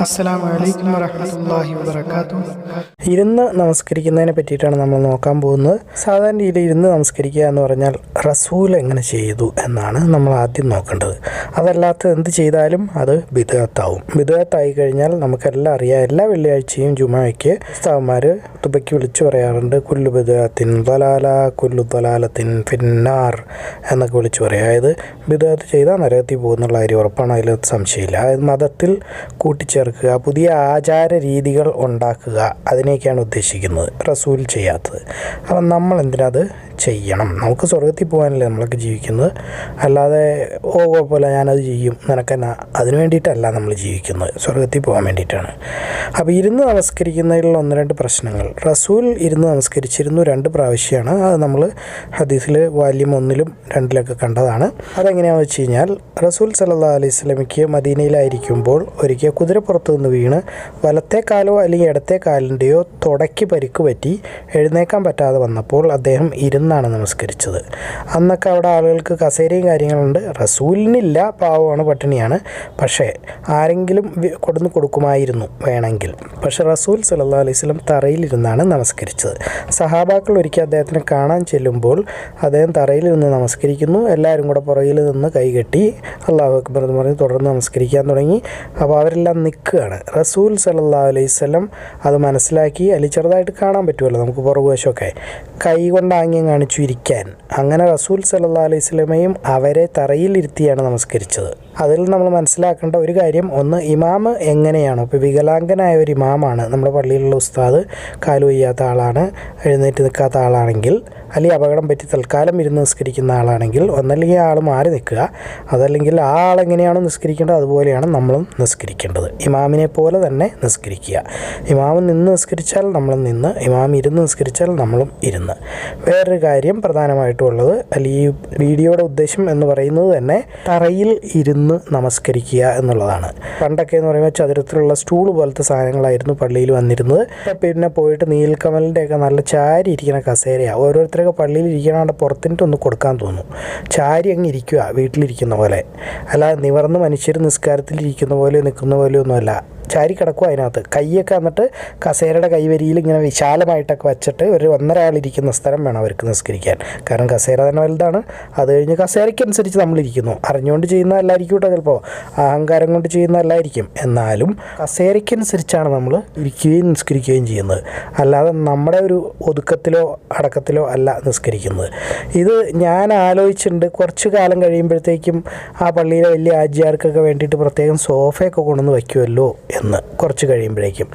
അസ്സലാമു അലൈക്കും ഇരുന്ന് നമസ്കരിക്കുന്നതിനെ പറ്റിയിട്ടാണ് നമ്മൾ നോക്കാൻ പോകുന്നത്. സാധാരണ രീതിയിൽ ഇരുന്ന് നമസ്കരിക്കുക എന്ന് പറഞ്ഞാൽ റസൂൽ എങ്ങനെ ചെയ്തു എന്നാണ് നമ്മൾ ആദ്യം നോക്കേണ്ടത്. അതല്ലാത്ത എന്ത് ചെയ്താലും അത് ബിദത്താവും ബിദത്തായി കഴിഞ്ഞാൽ നമുക്കെല്ലാം അറിയാം. എല്ലാ വെള്ളിയാഴ്ചയും ജുമായ്ക്ക് ഉസ്താവന്മാർ തുബയ്ക്ക് വിളിച്ചു പറയാറുണ്ട് കുല്ലു ബിദത്തിൻ ദലാല കുല്ലു ദലാലത്തിൻ ഫിന്നാർ എന്നൊക്കെ വിളിച്ചു പറയും. അതായത് ബിദത്ത് ചെയ്താൽ നരകത്തിൽ പോകുന്നുള്ള കാര്യം ഉറപ്പാണ് അതിൽ സംശയമില്ല. അതായത് മതത്തിൽ കൂട്ടിച്ചേർക്കുക പുതിയ ആചാര രീതികൾ ഉണ്ടാക്കുക. അതിനെയൊക്കെയാണ് ഉദ്ദേശിക്കുന്നത്. റസൂൽ ചെയ്യാത്തത്. അപ്പം നമ്മൾ എന്തിനത് ചെയ്യണം? നമുക്ക് സ്വർഗത്തിൽ പോകാനല്ലേ നമ്മളൊക്കെ ജീവിക്കുന്നത്? അല്ലാതെ ഓ കുഴപ്പമില്ല ഞാനത് ചെയ്യും. നിനക്കെന്നാ അതിന് വേണ്ടിയിട്ടല്ല നമ്മൾ ജീവിക്കുന്നത്. സ്വർഗത്തിൽ പോകാൻ വേണ്ടിയിട്ടാണ്. അപ്പോൾ ഇരുന്ന് നമസ്കരിക്കുന്നതിലുള്ള ഒന്ന് രണ്ട് പ്രശ്നങ്ങൾ. റസൂൽ ഇരുന്ന് നമസ്കരിച്ചിരുന്നു രണ്ട് പ്രാവശ്യമാണ് അത് നമ്മൾ ഹദീസിൽ വാല്യം ഒന്നിലും രണ്ടിലൊക്കെ കണ്ടതാണ്. അതെങ്ങനെയാണെന്ന് വെച്ച് കഴിഞ്ഞാൽ റസൂൽ സല്ലാ അലൈഹി സ്വലമിക്ക് മദീനയിലായിരിക്കുമ്പോൾ ഒരിക്കൽ കുതിരപ്പുറത്ത് നിന്ന് വീണ് വലത്തെ കാലോ അല്ലെങ്കിൽ ഇടത്തെ കാലിന്റെയോ തുടയ്ക്ക് പരിക്ക് പറ്റി എഴുന്നേക്കാൻ പറ്റാതെ വന്നപ്പോൾ അദ്ദേഹം ഇരുന്നാണ് നമസ്കരിച്ചത്. അന്നൊക്കെ അവിടെ ആളുകൾക്ക് കസേരയും കാര്യങ്ങളുണ്ട്. റസൂലിനില്ല പാവമാണ് പട്ടിണിയാണ്. പക്ഷേ ആരെങ്കിലും കൊടുന്ന് കൊടുക്കുമായിരുന്നു വേണമെങ്കിൽ. പക്ഷേ റസൂൽ സല്ലാ അലൈഹി സ്വലം തറയിലിരുന്നാണ് നമസ്കരിച്ചത്. സഹാബാക്കൾ ഒരിക്കൽ അദ്ദേഹത്തിനെ കാണാൻ ചെല്ലുമ്പോൾ അദ്ദേഹം തറയിലിരുന്ന് നമസ്കരിക്കുന്നു. എല്ലാവരും കൂടെ പുറകിൽ നിന്ന് കൈകെട്ടി അള്ളാഹു അക്ബർ എന്ന് പറഞ്ഞ് തുടർന്ന് നമസ്കരിക്കാൻ തുടങ്ങി. അപ്പോൾ അവരെല്ലാം നിൽക്കുകയാണ്. റസൂൽ സല്ലാ അലൈഹി സ്വലം അത് മനസ്സിലാക്കി അല്ലെങ്കിൽ ചെറുതായിട്ട് കാണാൻ പറ്റുമല്ലോ നമുക്ക് പുറകുവശമൊക്കെ. കൈ കൊണ്ട് ആംഗ്യം കാണിച്ചു ഇരിക്കാൻ. അങ്ങനെ റസൂൽ സല്ലാ അലൈഹി സ്വലമയും അവരെ തറയിലിരുത്തിയാണ് നമസ്കരിച്ചത്. അതിൽ നമ്മൾ മനസ്സിലാക്കേണ്ട ഒരു കാര്യം ഒന്ന് ഇമാമ് എങ്ങനെയാണ്? ഇപ്പോൾ വികലാംഗനായ ഒരു ഇമാമാണ്. നമ്മുടെ പള്ളിയിലുള്ള ഉസ്താദ് കാലു വയ്യാത്ത ആളാണ് എഴുന്നേറ്റ് നിൽക്കാത്ത ആളാണെങ്കിൽ അല്ലെങ്കിൽ അപകടം പറ്റി തൽക്കാലം ഇരുന്ന് നിസ്കരിക്കുന്ന ആളാണെങ്കിൽ ഒന്നല്ലെങ്കിൽ ആൾ മാറി നിൽക്കുക. അതല്ലെങ്കിൽ ആ ആൾ എങ്ങനെയാണോ നിസ്കരിക്കേണ്ടത് അതുപോലെയാണ് നമ്മളും നിസ്കരിക്കേണ്ടത്. ഇമാമിനെ പോലെ തന്നെ നിസ്കരിക്കുക. ഇമാമ് നിന്ന് നിസ്കരിച്ചാൽ നമ്മളും നിന്ന് ഇമാം ഇരുന്ന് നിസ്കരിച്ചാൽ നമ്മളും ഇരുന്ന്. വേറൊരു കാര്യം പ്രധാനമായിട്ടും ഉള്ളത് അല്ലെങ്കിൽ ഈ വീഡിയോയുടെ ഉദ്ദേശം എന്ന് പറയുന്നത് തന്നെ തറയിൽ ഇരുന്ന് നമസ്കരിക്കുക എന്നുള്ളതാണ്. പണ്ടൊക്കെ എന്ന് പറയുമ്പോൾ ചതുരത്തിലുള്ള സ്റ്റൂൾ പോലത്തെ സാധനങ്ങളായിരുന്നു പള്ളിയിൽ വന്നിരുന്നത്. പിന്നെ പോയിട്ട് നീൽക്കമലിന്റെയൊക്കെ നല്ല ചാരി ഇരിക്കുന്ന കസേരയാണ് ഓരോരുത്തരൊക്കെ പള്ളിയിൽ ഇരിക്കണാണ്ട് പുറത്തിട്ടൊന്ന് കൊടുക്കാൻ തോന്നും. ചാരി അങ്ങ് ഇരിക്കുക വീട്ടിലിരിക്കുന്ന പോലെ. അല്ലാതെ നിവർന്ന് മനുഷ്യർ നിസ്കാരത്തിൽ ഇരിക്കുന്ന പോലെ നിൽക്കുന്ന പോലെ ഒന്നുമല്ല ചാരി കിടക്കും അതിനകത്ത്. കൈയൊക്കെ വന്നിട്ട് കസേരയുടെ കൈവരിയിൽ ഇങ്ങനെ വിശാലമായിട്ടൊക്കെ വെച്ചിട്ട് ഒരു ഒന്നര ആളിരിക്കുന്ന സ്ഥലം വേണം അവർക്ക് നിസ്കരിക്കാൻ. കാരണം കസേര തന്നെ വലുതാണ്. അത് കഴിഞ്ഞ് കസേരയ്ക്കനുസരിച്ച് നമ്മളിരിക്കുന്നു. അറിഞ്ഞുകൊണ്ട് ചെയ്യുന്നതല്ലായിരിക്കും കേട്ടോ ചിലപ്പോൾ അഹങ്കാരം കൊണ്ട് ചെയ്യുന്നതല്ലായിരിക്കും. എന്നാലും കസേരയ്ക്കനുസരിച്ചാണ് നമ്മൾ ഇരിക്കുകയും നിസ്കരിക്കുകയും ചെയ്യുന്നത്. അല്ലാതെ നമ്മുടെ ഒരു ഒതുക്കത്തിലോ അടക്കത്തിലോ അല്ല നിസ്കരിക്കുന്നത്. ഇത് ഞാൻ ആലോചിച്ചിട്ടുണ്ട്. കുറച്ച് കാലം കഴിയുമ്പോഴത്തേക്കും ആ പള്ളിയിലെ വലിയ ആജ്യാർക്കൊക്കെ വേണ്ടിയിട്ട് പ്രത്യേകം സോഫയൊക്കെ കൊണ്ടുവന്ന് വയ്ക്കുമല്ലോ എന്ന് കുറച്ച് കഴിയുമ്പോഴേക്കും.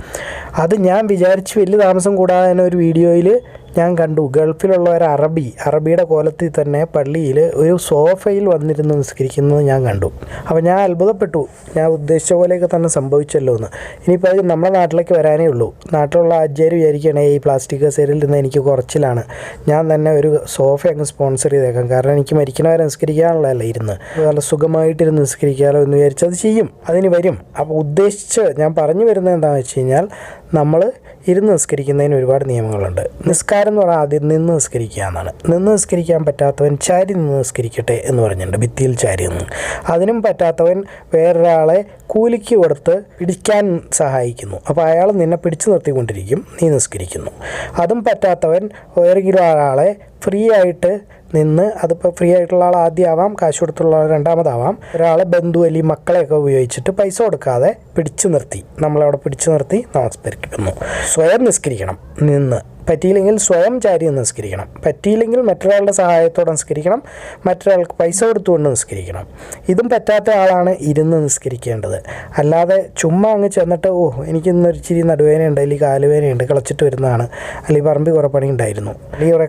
അത് ഞാൻ വിചാരിച്ച് വലിയ താമസം കൂടാതെ തന്നെ ഒരു വീഡിയോയിൽ ഞാൻ കണ്ടു. ഗൾഫിലുള്ള ഒരു അറബി അറബിയുടെ കോലത്തിൽ തന്നെ പള്ളിയിൽ ഒരു സോഫയിൽ വന്നിരുന്ന് നിസ്കരിക്കുന്നത് ഞാൻ കണ്ടു. അപ്പോൾ ഞാൻ അത്ഭുതപ്പെട്ടു. ഞാൻ ഉദ്ദേശിച്ച പോലെയൊക്കെ തന്നെ സംഭവിച്ചല്ലോ എന്ന്. ഇനിയിപ്പോൾ അത് നമ്മുടെ നാട്ടിലേക്ക് വരാനേ ഉള്ളൂ. നാട്ടിലുള്ള ആചാര്യ വിചാരിക്കുകയാണെ ഈ പ്ലാസ്റ്റിക് കസേരയിൽ നിന്ന് എനിക്ക് കുറച്ചിലാണ്. ഞാൻ തന്നെ ഒരു സോഫ അങ്ങ് സ്പോൺസർ ചെയ്തേക്കാം. കാരണം എനിക്ക് മരിക്കണവരെ നിസ്കരിക്കാനുള്ളതല്ല ഇരുന്ന്. നല്ല സുഖമായിട്ടിരുന്ന് നിസ്കരിക്കാമല്ലോ എന്ന് അത് ചെയ്യും. അതിന് വരും. അപ്പോൾ ഉദ്ദേശിച്ച് ഞാൻ പറഞ്ഞു വരുന്നത് എന്താണെന്ന് വെച്ച് കഴിഞ്ഞാൽ നമ്മൾ ഇരുന്ന് നിസ്കരിക്കുന്നതിന് ഒരുപാട് നിയമങ്ങളുണ്ട്. നിസ്കാരം എന്ന് പറഞ്ഞാൽ ആദ്യം നിന്ന് നിസ്കരിക്കുക എന്നാണ്. നിന്ന് നിസ്കരിക്കാൻ പറ്റാത്തവൻ ചാരി നിന്ന് നിസ്കരിക്കട്ടെ എന്ന് പറഞ്ഞിട്ടുണ്ട്. ഭിത്തിയിൽ ചാരി നിന്ന്. അതിനും പറ്റാത്തവൻ വേറൊരാളെ കൂലിക്ക് കൊടുത്ത് പിടിക്കാൻ സഹായിക്കുന്നു. അപ്പോൾ അയാൾ നിന്നെ പിടിച്ചു നിർത്തിക്കൊണ്ടിരിക്കും. നീ നിസ്കരിക്കുന്നു. അതും പറ്റാത്തവൻ വേറെങ്കിലും ഒരാളെ ഫ്രീ ആയിട്ട് നിന്ന് അതിപ്പോൾ ഫ്രീ ആയിട്ടുള്ള ആൾ ആദ്യം ആവാം കാശ് കൊടുത്തുള്ള ആൾ രണ്ടാമതാവാം. ഒരാളെ ബന്ധു അല്ലെങ്കിൽ മക്കളെയൊക്കെ ഉപയോഗിച്ചിട്ട് പൈസ കൊടുക്കാതെ പിടിച്ചു നിർത്തി. നമ്മളവിടെ പിടിച്ചു നിർത്തി നമസ്കരിക്കുന്നു. സ്വയം നിസ്കരിക്കണം നിന്ന്. പറ്റിയില്ലെങ്കിൽ സ്വയം ചാരി നിസ്കരിക്കണം. പറ്റിയില്ലെങ്കിൽ മറ്റൊരാളുടെ സഹായത്തോടെ നിസ്കരിക്കണം. മറ്റൊരാൾക്ക് പൈസ കൊടുത്തുകൊണ്ട് നിസ്കരിക്കണം. ഇതും പറ്റാത്ത ആളാണ് ഇരുന്ന് നിസ്കരിക്കേണ്ടത്. അല്ലാതെ ചുമ്മാ അങ്ങ് ചെന്നിട്ട് ഓ എനിക്ക് ഇന്നൊരു നടുവേനയുണ്ട് അല്ലെങ്കിൽ കാലുവേനയുണ്ട് കളച്ചിട്ട് വരുന്നതാണ്. അല്ലെങ്കിൽ പറമ്പിൽ കുറേ പണി ഉണ്ടായിരുന്നു അല്ലെങ്കിൽ കുറേ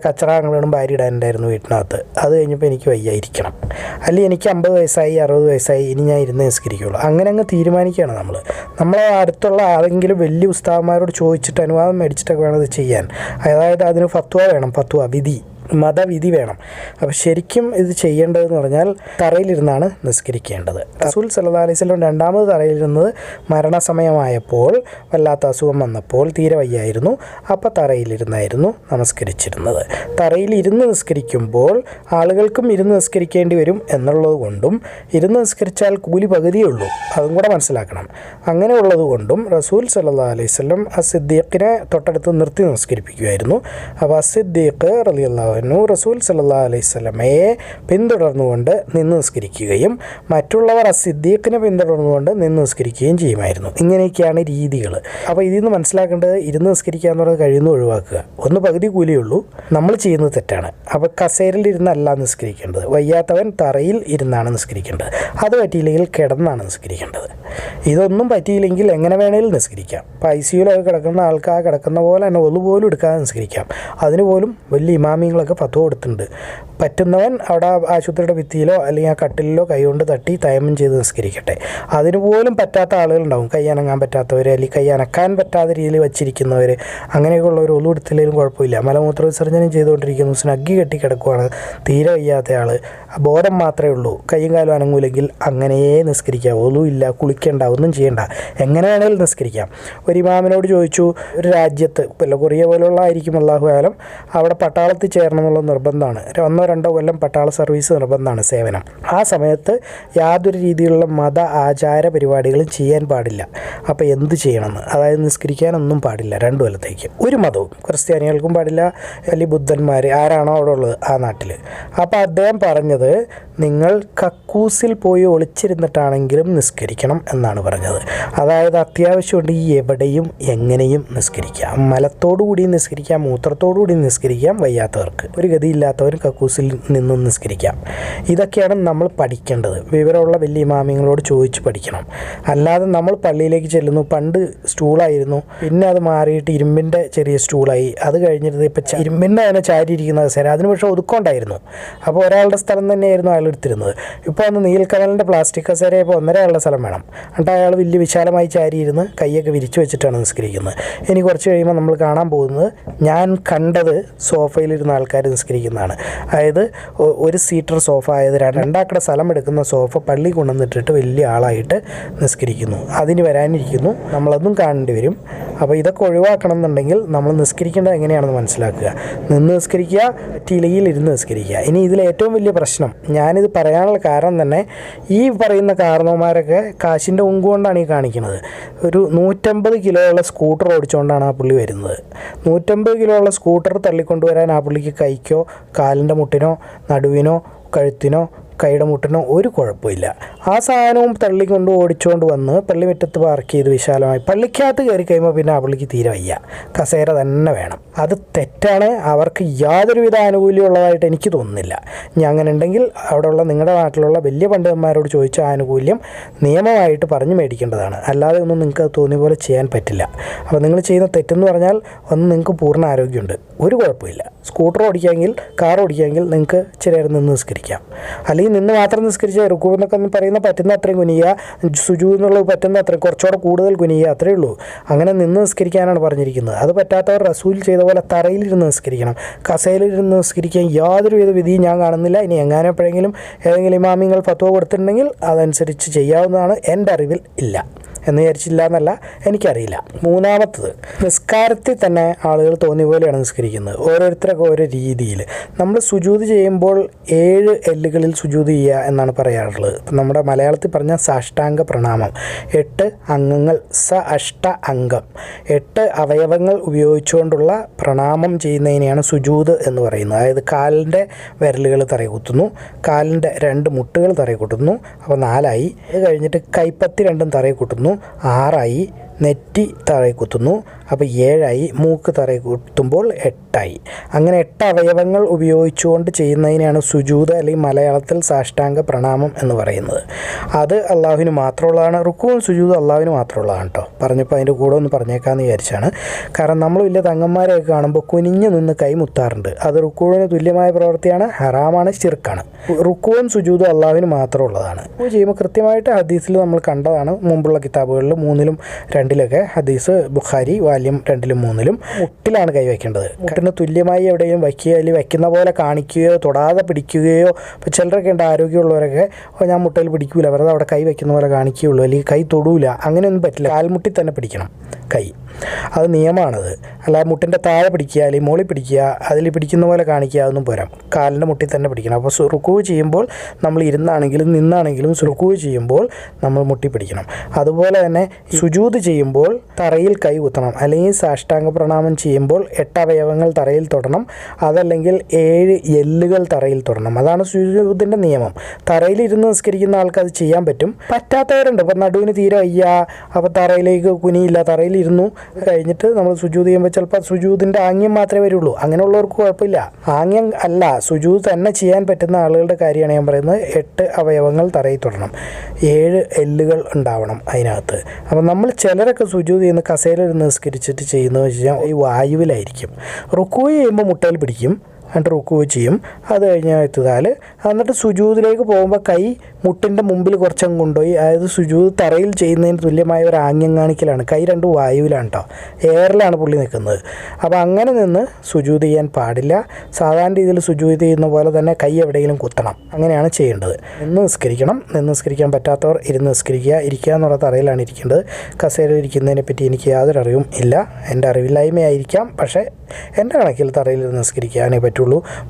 കച്ചറാങ്ങളും ഭാര്യ ഇടാനുണ്ടായിരുന്നു വീട്ടിനകത്ത്. അത് കഴിഞ്ഞപ്പോൾ എനിക്ക് വയ്യായിരിക്കണം. അല്ലെങ്കിൽ എനിക്ക് അമ്പത് വയസ്സായി അറുപത് വയസ്സായി ഇനി ഞാൻ ഇരുന്ന് നിസ്കരിക്കുള്ളൂ. അങ്ങനെ അങ്ങ് തീരുമാനിക്കുകയാണ് നമ്മൾ നമ്മളെ അടുത്തുള്ള ആരെങ്കിലും വലിയ ഉസ്താവന്മാരോട് ചോദിച്ചിട്ട് അനുവാദം മേടിച്ചിട്ടൊക്കെ വേണം അത് ചെയ്യാൻ. അതായത് അതിന് ഫത്വ വേണം ഫത്വ വിധി. മതവിധി വേണം. അപ്പോൾ ശരിക്കും ഇത് ചെയ്യേണ്ടതെന്ന് പറഞ്ഞാൽ തറയിലിരുന്നാണ് നിസ്കരിക്കേണ്ടത്. റസൂൽ സല്ലാ അലൈഹി വസല്ലം രണ്ടാമത് തറയിലിരുന്നത് മരണസമയമായപ്പോൾ വല്ലാത്ത അസുഖം വന്നപ്പോൾ തീരെ വയ്യായിരുന്നു. അപ്പോൾ തറയിലിരുന്നായിരുന്നു നമസ്കരിച്ചിരുന്നത്. തറയിൽ ഇരുന്ന് നിസ്കരിക്കുമ്പോൾ ആളുകൾക്കും ഇരുന്ന് നിസ്കരിക്കേണ്ടി വരും എന്നുള്ളത് കൊണ്ടും ഇരുന്ന് നിസ്കരിച്ചാൽ കൂലി പകുതിയേ ഉള്ളൂ. അതും കൂടെ മനസ്സിലാക്കണം. അങ്ങനെയുള്ളത് കൊണ്ടും റസൂൽ സല്ലാ അലൈഹി വസല്ലം അസിദ്ദീഖിനെ തൊട്ടടുത്ത് നിർത്തി നമസ്കരിപ്പിക്കുമായിരുന്നു അപ്പോൾ അസിദ്ദീഖ് റളിയല്ലാഹു റസൂൽ സല്ലാ അലൈഹി വസല്ലമയെ പിന്തുടർന്നുകൊണ്ട് നിന്ന് നിസ്കരിക്കുകയും മറ്റുള്ളവർ അസിദ്ദീഖിനെ പിന്തുടർന്നുകൊണ്ട് നിന്ന് നിസ്കരിക്കുകയും ചെയ്യുമായിരുന്നു. ഇങ്ങനെയൊക്കെയാണ് രീതികൾ അപ്പോൾ ഇതിൽ നിന്ന് മനസ്സിലാക്കേണ്ടത് ഇരുന്ന് നിസ്കരിക്കുക എന്ന് പറയുന്നത് കഴിയുന്ന ഒഴിവാക്കുക. ഒന്ന് പകുതി കൂലിയുള്ളൂ. നമ്മൾ ചെയ്യുന്നത് തെറ്റാണ്. അപ്പോൾ കസേരയിൽ ഇരുന്നല്ല നിസ്കരിക്കേണ്ടത്. വയ്യാത്തവൻ തറയിൽ ഇരുന്നാണ് നിസ്കരിക്കേണ്ടത്. അത് പറ്റിയില്ലെങ്കിൽ കിടന്നാണ് നിസ്കരിക്കേണ്ടത്. ഇതൊന്നും പറ്റിയില്ലെങ്കിൽ എങ്ങനെ വേണേലും നിസ്കരിക്കാം. ഇപ്പോൾ ഐ സിയുലൊക്കെ കിടക്കുന്ന ആൾക്കാർ കിടക്കുന്ന പോലെ തന്നെ ഒന്നുപോലും എടുക്കാതെ നിസ്കരിക്കാം. അതിന് പോലും വലിയ ഇമാമിങ്ങളൊക്കെ പത്ത് കൊടുത്തിട്ടുണ്ട്. പറ്റുന്നവൻ അവിടെ ആശുപത്രിയുടെ ഭിത്തിയിലോ അല്ലെങ്കിൽ ആ കട്ടിലിലോ കൈകൊണ്ട് തട്ടി തയമം ചെയ്ത് നിസ്കരിക്കട്ടെ. അതിന് പോലും പറ്റാത്ത ആളുകളുണ്ടാവും. കൈ അനങ്ങാൻ പറ്റാത്തവർ അല്ലെങ്കിൽ കൈ അനക്കാൻ പറ്റാത്ത രീതിയിൽ വെച്ചിരിക്കുന്നവർ അങ്ങനെയൊക്കെയുള്ളവർ ഒന്നും എടുത്തില്ലെങ്കിലും കുഴപ്പമില്ല. മലമൂത്ര വിസർജനം ചെയ്തുകൊണ്ടിരിക്കുന്നു. സ്നഗ്ഗി കെട്ടി കിടക്കുവാണ്. തീരെ വയ്യാത്ത ആൾ ബോധം മാത്രമേ ഉള്ളൂ. കൈയും കാലും അനങ്ങൂലെങ്കിൽ അങ്ങനെയേ നിസ്കരിക്കാം ഒന്നും ഇല്ല കുളിക്കേണ്ട ഒന്നും ചെയ്യേണ്ട. എങ്ങനെ വേണമെങ്കിലും നിസ്കരിക്കാം. ഒരു ഇമാമിനോട് ചോദിച്ചു ഒരു രാജ്യത്ത് വല്ല കൊറിയ പോലുള്ള ആയിരിക്കും അള്ളാഹു ആലം. അവിടെ പട്ടാളത്തിൽ ചേരണം എന്നുള്ള നിർബന്ധമാണ്. ഒന്നോ രണ്ടോ കൊല്ലം പട്ടാള സർവീസ് നിർബന്ധമാണ് സേവനം. ആ സമയത്ത് യാതൊരു രീതിയിലുള്ള മത ആചാര പരിപാടികളും ചെയ്യാൻ പാടില്ല. അപ്പോൾ എന്ത് ചെയ്യണമെന്ന്? അതായത് നിസ്കരിക്കാനൊന്നും പാടില്ല രണ്ടു കൊല്ലത്തേക്ക്. ഒരു മതവും ക്രിസ്ത്യാനികൾക്കും പാടില്ല അല്ലെങ്കിൽ ബുദ്ധന്മാർ ആരാണോ അവിടെ ഉള്ളത് ആ നാട്ടിൽ അപ്പോൾ അദ്ദേഹം പറഞ്ഞത് നിങ്ങൾ കക്കൂസിൽ പോയി ഒളിച്ചിരുന്നിട്ടാണെങ്കിലും നിസ്കരിക്കണം എന്നാണ് പറഞ്ഞത്. അതായത് അത്യാവശ്യമുണ്ട് ഈ എവിടെയും എങ്ങനെയും നിസ്കരിക്കാം. മലത്തോടു കൂടി നിസ്കരിക്കാം മൂത്രത്തോടു കൂടി നിസ്കരിക്കാം വയ്യാത്തവർക്ക്. ഒരു ഗതിയില്ലാത്തവർ കക്കൂസിൽ നിന്നും നിസ്കരിക്കാം. ഇതൊക്കെയാണ് നമ്മൾ പഠിക്കേണ്ടത്. വിവരമുള്ള വലിയ ഇമാമിങ്ങളോട് ചോദിച്ച് പഠിക്കണം. അല്ലാതെ നമ്മൾ പള്ളിയിലേക്ക് ചെല്ലുന്നു. പണ്ട് സ്റ്റൂളായിരുന്നു. പിന്നെ അത് മാറിയിട്ട് ഇരുമ്പിന്റെ ചെറിയ സ്റ്റൂളായി. അത് കഴിഞ്ഞിട്ട് ഇപ്പം ഇരുമ്പിന്റെ അതിനെ ചാരിയിരിക്കുന്ന കസേര അതിന് പക്ഷേ ഒതുക്കമുണ്ടായിരുന്നു. അപ്പോൾ ഒരാളുടെ സ്ഥലം തന്നെയായിരുന്നു അയാൾ എടുത്തിരുന്നത്. ഇപ്പോൾ ഒന്ന് നീൽക്കനലിന്റെ പ്ലാസ്റ്റിക് കസേര ഇപ്പോൾ ഒന്നര ആളുടെ സ്ഥലം വേണം. എന്നിട്ട് അയാൾ വലിയ വിശാലമായി ചാരിയിരുന്ന് കൈയൊക്കെ വിരിച്ചു വെച്ചിട്ടാണ് നിസ്കരിക്കുന്നത്. ഇനി കുറച്ച് കഴിയുമ്പോൾ നമ്മൾ കാണാൻ പോകുന്നത് ഞാൻ കണ്ടത് സോഫയിലിരുന്ന ആൾക്കാർ നിസ്കരിക്കുന്നതാണ്. അതായത് ഒരു സീറ്റർ സോഫ ആയത് രണ്ടാക്കട സ്ഥലം എടുക്കുന്ന സോഫ പള്ളി കൊണ്ടുവന്നിട്ടിട്ട് വലിയ ആളായിട്ട് നിസ്കരിക്കുന്നു. അതിന് വരാനിരിക്കുന്നു. നമ്മളതും കാണേണ്ടി വരും. അപ്പോൾ ഇതൊക്കെ ഒഴിവാക്കണം എന്നുണ്ടെങ്കിൽ നമ്മൾ നിസ്കരിക്കേണ്ടത് എങ്ങനെയാണെന്ന് മനസ്സിലാക്കുക. നിന്ന് നിസ്കരിക്കുക പറ്റിയില്ലെങ്കിൽ ഇരുന്ന് നിസ്കരിക്കുക. ഇനി ഇതിൽ ഏറ്റവും വലിയ പ്രശ്നം ഞാനിത് പറയാനുള്ള കാരണം തന്നെ ഈ പറയുന്ന കാരണവന്മാരൊക്കെ കാശിന്റെ ഉങ്ക് കൊണ്ടാണ് ഈ കാണിക്കുന്നത്. ഒരു നൂറ്റമ്പത് കിലോ ഉള്ള സ്കൂട്ടർ ഓടിച്ചുകൊണ്ടാണ് ആ പുള്ളി വരുന്നത്. നൂറ്റമ്പത് കിലോ ഉള്ള സ്കൂട്ടർ തള്ളിക്കൊണ്ടുവരാൻ ആ പുള്ളിക്ക് കൈക്കോ കാലിന്റെ മുട്ടിനോ നടുവിനോ കഴുത്തിനോ കൈയുടെ മുട്ടിന് ഒരു കുഴപ്പമില്ല. ആ സാധനവും തള്ളിക്കൊണ്ട് ഓടിച്ചുകൊണ്ട് വന്ന് പള്ളിമുറ്റത്ത് പാർക്ക് ചെയ്ത് വിശാലമായി പള്ളിക്കകത്ത് കയറി കഴിയുമ്പോൾ പിന്നെ ആ തീരെ വയ്യ. കസേര തന്നെ വേണം. അത് തെറ്റാണ്. അവർക്ക് യാതൊരുവിധ ആനുകൂല്യം ഉള്ളതായിട്ട് എനിക്ക് തോന്നുന്നില്ല. ഞാൻ അങ്ങനെ ഉണ്ടെങ്കിൽ അവിടെയുള്ള നിങ്ങളുടെ നാട്ടിലുള്ള വലിയ പണ്ഡിതന്മാരോട് ചോദിച്ച ആനുകൂല്യം നിയമമായിട്ട് പറഞ്ഞു മേടിക്കേണ്ടതാണ്. അല്ലാതെ ഒന്നും നിങ്ങൾക്ക് അത് തോന്നിയ പോലെ ചെയ്യാൻ പറ്റില്ല. അപ്പോൾ നിങ്ങൾ ചെയ്യുന്ന തെറ്റെന്ന് പറഞ്ഞാൽ ഒന്ന് നിങ്ങൾക്ക് പൂർണ ആരോഗ്യമുണ്ട്. ഒരു കുഴപ്പമില്ല. സ്കൂട്ടർ ഓടിക്കാമെങ്കിൽ കാർ ഓടിക്കാമെങ്കിൽ നിങ്ങൾക്ക് ചിലർ നിന്ന് നിസ്കരിക്കാം. അല്ലെങ്കിൽ നിന്ന് മാത്രം നിസ്കരിച്ച് റുക്കൂ എന്നൊക്കെ പറയുന്ന പറ്റുന്ന അത്രയും കുനിയുക. സുജു എന്നുള്ളത് പറ്റുന്ന അത്രയും കുറച്ചുകൂടെ കൂടുതൽ കുനിയുക അത്രയേ ഉള്ളൂ. അങ്ങനെ നിന്ന് നിസ്കരിക്കാനാണ് പറഞ്ഞിരിക്കുന്നത്. അത് പറ്റാത്തവർ റസൂൽ ചെയ്ത പോലെ തറയിലിരുന്ന് നിസ്കരിക്കണം. കസയിലിരുന്ന് നിസ്കരിക്കാൻ യാതൊരു വിധ വിധിയും ഞാൻ കാണുന്നില്ല. ഇനി എങ്ങാനും എപ്പോഴെങ്കിലും ഏതെങ്കിലും ഇമാമിങ്ങൾ ഫത്വ കൊടുത്തിട്ടുണ്ടെങ്കിൽ അതനുസരിച്ച് ചെയ്യാവുന്നതാണ് എന്റെ അറിവിൽ ഇല്ല. എന്ന് വിചാരിച്ചില്ല എന്നല്ല എനിക്കറിയില്ല. മൂന്നാമത്തത് നിസ്കാരത്തിൽ തന്നെ ആളുകൾ തോന്നിയ പോലെയാണ് നിസ്കരിക്കുന്നത്. ഓരോരുത്തരൊക്കെ ഓരോ രീതിയിൽ. നമ്മൾ സുജൂത് ചെയ്യുമ്പോൾ ഏഴ് എല്ലുകളിൽ സുജൂത് ചെയ്യുക എന്നാണ് പറയാറുള്ളത്. ഇപ്പം നമ്മുടെ മലയാളത്തിൽ പറഞ്ഞ സാഷ്ടാംഗ പ്രണാമം. എട്ട് അംഗങ്ങൾ സ അഷ്ട അംഗം. എട്ട് അവയവങ്ങൾ ഉപയോഗിച്ചുകൊണ്ടുള്ള പ്രണാമം ചെയ്യുന്നതിനെയാണ് സുജൂത് എന്ന് പറയുന്നത്. അതായത് കാലിന്റെ വിരലുകൾ തറയുകുത്തുന്നു കാലിന്റെ രണ്ട് മുട്ടുകൾ തറയിൽ കുത്തുന്നു അപ്പോൾ നാലായി. അത് കഴിഞ്ഞിട്ട് കൈപ്പത്തി രണ്ടും തറയിൽ കുത്തുന്നു ആറായി. നെറ്റി തറയിൽ കുത്തുന്നു. അപ്പോൾ ഏഴായി. മൂക്ക് തറയിൽ കുത്തുമ്പോൾ എട്ടായി. അങ്ങനെ എട്ട് അവയവങ്ങൾ ഉപയോഗിച്ചുകൊണ്ട് ചെയ്യുന്നതിനാണ് സുജൂത അല്ലെങ്കിൽ മലയാളത്തിൽ സാഷ്ടാംഗ പ്രണാമം എന്ന് പറയുന്നത്. അത് അള്ളാഹുവിന് മാത്രമുള്ളതാണ്. റുക്കുവും സുജൂത അള്ളാഹുവിന് മാത്രമുള്ളതാണ് കേട്ടോ പറഞ്ഞപ്പോൾ അതിന്റെ കൂടെ ഒന്ന് പറഞ്ഞേക്കാമെന്ന് വിചാരിച്ചാണ്. കാരണം നമ്മൾ വലിയ തങ്ങന്മാരെയൊക്കെ കാണുമ്പോൾ കുനിഞ്ഞു നിന്ന് കൈ മുത്താറുണ്ട്. അത് റുക്കുവിന് തുല്യമായ പ്രവൃത്തിയാണ്. ഹറാമാണ് ചിർക്കാണ് റുക്കുവും സുജൂതും അള്ളാഹുവിന് മാത്രമുള്ളതാണ്. ചെയ്യുമ്പോൾ കൃത്യമായിട്ട് ഹദീസിൽ നമ്മൾ കണ്ടതാണ്. മുമ്പുള്ള കിതാബുകളിൽ മൂന്നിലും രണ്ടിലൊക്കെ ഹദീസ് ബുഖാരി വാല്യം രണ്ടിലും മൂന്നിലും മുട്ടിലാണ് കൈവയ്ക്കേണ്ടത്. മുട്ടിന് തുല്യമായി എവിടെയും വയ്ക്കുക അല്ലെങ്കിൽ വയ്ക്കുന്ന പോലെ കാണിക്കുകയോ തൊടാതെ പിടിക്കുകയോ ഇപ്പോൾ ചിലരൊക്കെ ഉണ്ട് ആരോഗ്യമുള്ളവരൊക്കെ "ഓ, ഞാൻ മുട്ടയിൽ പിടിക്കൂല വെറുതെ അവിടെ കൈ വയ്ക്കുന്ന പോലെ കാണിക്കുകയുള്ളൂ അല്ലെങ്കിൽ കൈ തൊടൂല അങ്ങനെയൊന്നും പറ്റില്ല കാൽമുട്ടി തന്നെ പിടിക്കണം കൈ. അത് നിയമമാണത്. അല്ല മുട്ടിന്റെ താഴെ പിടിക്കുക അല്ലെങ്കിൽ മുകളിൽ പിടിക്കുക അതിൽ പിടിക്കുന്ന പോലെ കാണിക്കുക അതൊന്നും പോരാ. കാലിന്റെ മുട്ടിൽ തന്നെ പിടിക്കണം. അപ്പോൾ സുറുക്കൂ ചെയ്യുമ്പോൾ നമ്മൾ ഇരുന്നാണെങ്കിലും നിന്നാണെങ്കിലും സുറുക്കൂ ചെയ്യുമ്പോൾ നമ്മൾ മുട്ടി പിടിക്കണം. അതുപോലെ തന്നെ സുജൂത് ചെയ്യുമ്പോൾ തറയിൽ കൈ കുത്തണം. അല്ലെങ്കിൽ സാഷ്ടാംഗ പ്രണാമം ചെയ്യുമ്പോൾ എട്ട് അവയവങ്ങൾ തറയിൽ തൊടണം. അതല്ലെങ്കിൽ ഏഴ് എല്ലുകൾ തറയിൽ തൊടണം. അതാണ് സുജൂതിന്റെ നിയമം. തറയിൽ ഇരുന്ന് നിസ്കരിക്കുന്ന ആൾക്ക് അത് ചെയ്യാൻ പറ്റും. പറ്റാത്തവരുണ്ട്. ഇപ്പം നടുവിന് തീരെ വയ്യ. അപ്പോൾ തറയിലേക്ക് കുനിയില്ല. തറയിൽ ഇരുന്നു കഴിഞ്ഞിട്ട് നമ്മൾ സുജൂത് ചെയ്യുമ്പോൾ ചിലപ്പോൾ സുജൂതിന്റെ ആംഗ്യം മാത്രമേ വരുള്ളൂ. അങ്ങനെയുള്ളവർക്ക് കുഴപ്പമില്ല. ആംഗ്യം അല്ല. സുജൂത് തന്നെ ചെയ്യാൻ പറ്റുന്ന ആളുകളുടെ കാര്യമാണ് ഞാൻ പറയുന്നത്. എട്ട് അവയവങ്ങൾ തറയിൽ തൊടണം. ഏഴ് എല്ലുകൾ ഉണ്ടാവണം അതിനകത്ത്. അപ്പം നമ്മൾ ചിലരൊക്കെ സുജൂത് ചെയ്യുന്ന കസേരയിൽ നിസ്കരിച്ചിട്ട് ചെയ്യുന്നത് വെച്ച് കഴിഞ്ഞാൽ ഈ വായുവിലായിരിക്കും. റുക്കു ചെയ്യുമ്പോൾ മുട്ടയിൽ പിടിക്കും. എന്നിട്ട് റുക്കു ചെയ്യും. അത് കഴിഞ്ഞ് എത്തുന്നാൽ എന്നിട്ട് സുജൂതിലേക്ക് പോകുമ്പോൾ കൈ മുട്ടിന്റെ മുമ്പിൽ കുറച്ചങ്ങ് കൊണ്ടുപോയി. അതായത് സുജൂത് തറയിൽ ചെയ്യുന്നതിന് തുല്യമായ ഒരു ആംഗ്യം കാണിക്കലാണ്. കൈ രണ്ട് വായുവിലാണ് കേട്ടോ എയറിലാണ് പുള്ളി നിൽക്കുന്നത്. അപ്പോൾ അങ്ങനെ നിന്ന് സുജൂത് ചെയ്യാൻ പാടില്ല. സാധാരണ രീതിയിൽ സുജൂത് ചെയ്യുന്ന പോലെ തന്നെ കൈ എവിടെയെങ്കിലും കുത്തണം. അങ്ങനെയാണ് ചെയ്യേണ്ടത്. നിന്ന് നിസ്കരിക്കണം. നിന്ന് നിസ്കരിക്കാൻ പറ്റാത്തവർ ഇരുന്ന് നിസ്കരിക്കുക. ഇരിക്കുക എന്നുള്ള തറയിലാണ് ഇരിക്കേണ്ടത്. കസേരയിൽ ഇരിക്കുന്നതിനെ പറ്റി എനിക്ക് യാതൊരു അറിവും ഇല്ല. എന്റെ അറിവില്ലായ്മയായിരിക്കാം. പക്ഷേ എന്റെ കണക്കിൽ തറയിൽ നിസ്കരിക്കാനേ പറ്റുള്ളൂ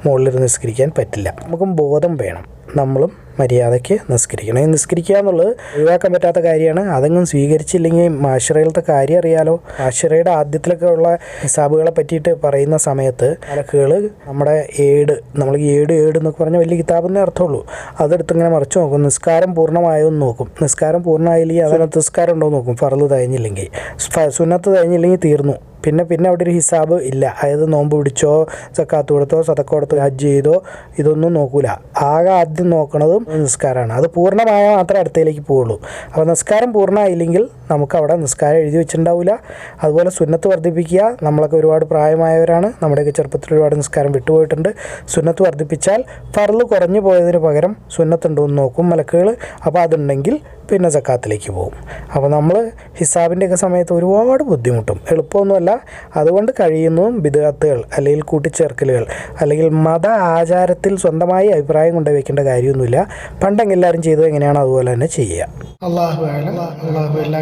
മുകളിലിരുന്ന് നിസ്കരിക്കാൻ പറ്റില്ല. നമുക്ക് ബോധം വേണം. നമ്മളും മര്യാദയ്ക്ക് നിസ്കരിക്കണം. ഈ നിസ്കരിക്കുക എന്നുള്ളത് ഒഴിവാക്കാൻ പറ്റാത്ത കാര്യമാണ്. അതെങ്ങും സ്വീകരിച്ചില്ലെങ്കിൽ മാഷിറയിലത്തെ കാര്യം അറിയാലോ. മാഷിറയുടെ ആദ്യത്തിലൊക്കെ ഉള്ള ഹിസാബുകളെ പറ്റിയിട്ട് പറയുന്ന സമയത്ത് മലക്കുകൾ നമ്മുടെ ഏട് നമ്മൾ ഏട് ഏട് എന്നൊക്കെ പറഞ്ഞാൽ വലിയ കിതാബെന്നേ അർത്ഥമുള്ളൂ. അതെടുത്ത് ഇങ്ങനെ മറിച്ച് നോക്കും. നിസ്കാരം പൂർണമായോ എന്ന് നോക്കും. നിസ്കാരം പൂർണമായില്ലെങ്കിൽ അതിനകത്ത് നിസ്കാരം ഉണ്ടോ എന്ന് നോക്കും. ഫറുത് തഴഞ്ഞില്ലെങ്കിൽ സുന്നത്ത് തഴഞ്ഞില്ലെങ്കിൽ തീർന്നു. പിന്നെ പിന്നെ അവിടെ ഒരു ഹിസാബ് ഇല്ല. അതായത് നോമ്പ് പിടിച്ചോ സക്കാത്ത് കൊടുത്തോ സതക്ക കൊടുത്തോ ഹജ്ജ് ചെയ്തോ ഇതൊന്നും നോക്കൂല. ആകെ ആദ്യം നോക്കണതും നിസ്കാരമാണ്. അത് പൂർണമായാൽ മാത്രമേ അടുത്തയിലേക്ക് പോവുള്ളൂ. അപ്പോൾ നിസ്കാരം പൂർണമായില്ലെങ്കിൽ നമുക്ക് അവിടെ നിസ്കാരം എഴുതി വെച്ചിട്ടുണ്ടാവില്ല അതുപോലെ സുന്നത്ത് വർദ്ധിപ്പിക്കുക. നമ്മളൊക്കെ ഒരുപാട് പ്രായമായവരാണ്. നമ്മുടെയൊക്കെ ചെറുപ്പത്തിൽ ഒരുപാട് നിസ്കാരം വിട്ടുപോയിട്ടുണ്ട്. സുന്നത്ത് വർദ്ധിപ്പിച്ചാൽ ഫറൽ കുറഞ്ഞു പോയതിന് പകരം സുന്നത്തുണ്ടോ എന്ന് നോക്കും മലക്കുകൾ. അപ്പോൾ അതുണ്ടെങ്കിൽ പിന്നെ സക്കാത്തിലേക്ക് പോകും. അപ്പോൾ നമ്മൾ ഹിസാബിന്റെയൊക്കെ സമയത്ത് ഒരുപാട് ബുദ്ധിമുട്ടും. എളുപ്പമൊന്നുമല്ല. അതുകൊണ്ട് കഴിയുന്നതും ബിദാത്തുകൾ അല്ലെങ്കിൽ കൂട്ടിച്ചേർക്കലുകൾ അല്ലെങ്കിൽ മത ആചാരത്തിൽ സ്വന്തമായി അഭിപ്രായം കൊണ്ടുവയ്ക്കേണ്ട കാര്യമൊന്നുമില്ല. പണ്ടെങ്കിൽ എല്ലാവരും ചെയ്തത് എങ്ങനെയാണോ അതുപോലെ തന്നെ ചെയ്യുക. അള്ളാഹു അള്ളാഹു എല്ലാ